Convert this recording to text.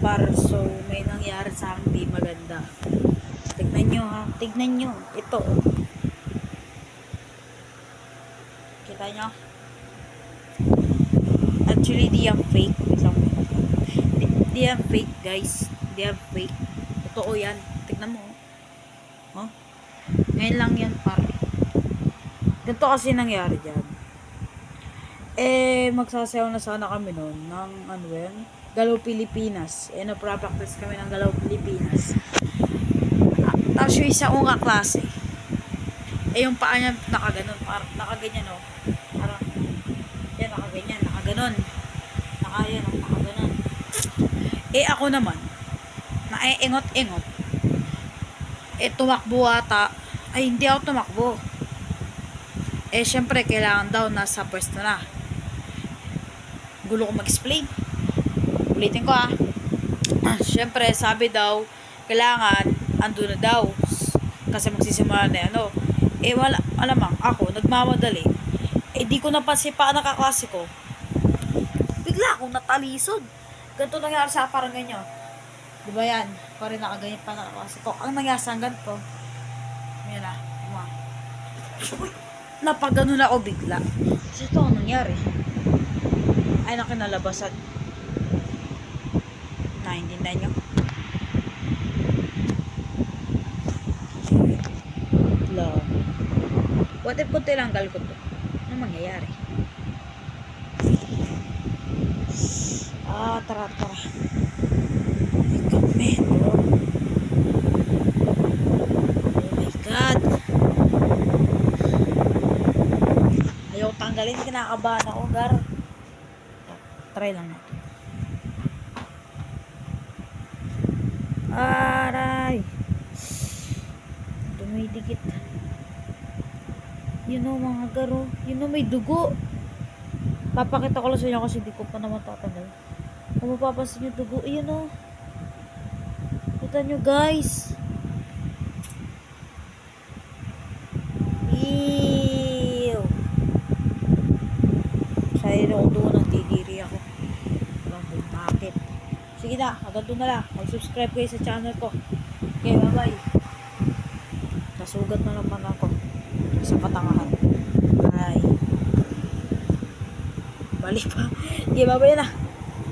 par. So, may nangyari sa akin di maganda. Tignan nyo ha. Tignan nyo. Ito. oh. Kita nyo? Actually, di yan fake. Di, di yan fake, guys. Di yan fake. Totoo yan. Tignan mo. Oh. Ngayon lang yan, par. Ganito kasi nangyari dyan. Eh, magsasayaw na sana kami noon ng ano yan, Galaw Pilipinas. Eh, nagpa-practice kami ng Galaw Pilipinas. Tapos yung isa kong kaklase, eh yung paa niya nakaganon, parang nakaganyan no. Parang, yan, nakaganyan, nakaganon. Naka, yan, nakaganon. Eh ako naman, naiingot-ingot. Eh tumakbo ata. Ay, hindi ako tumakbo. Eh, syempre, kailangan daw nasa pwesto na. Gulo ko mag-explain. Ulitin ko ah. Syempre, sabi daw, kailangan, ando na daw. Kasi magsisimula na ano. Eh, wala, alamang, ako, nagmamadali. Eh, di ko napansin pa nakaklase ko. Bigla akong natalisod. Ganito nangyari sa parang ganyan. Di ba yan? Parang nakaganyan pa nakaklase ko. Ang nangyari sa ganito. Yan ah. Uy! Napagano na ako bigla. Kasi ito ang nangyari. Ay, nakinalabasan. Naintindihan nyo? Love. What if kung tilanggal ko to? Ano mangyayari? Ah, tara, tara. Oh my God. Ayaw tanggalin, kinakabahan ako, Gar. Try lang. Aray! Dumidikit. Yun o mga garo. Yun o may dugo. Papakita ko lang sa inyo kasi di ko pa naman tatanggal. Kung mapapansin nyo dugo, yun o. Kita nyo guys. Ew. Sayang ako doon ng tidiri ako. Alam ko bakit. Sige na, hanggang doon na lang. Mag-subscribe kayo sa channel ko. Okay, bye-bye. Nasugat na naman ako sa katangahan. Ay. Bali pa. Okay, bye-bye na.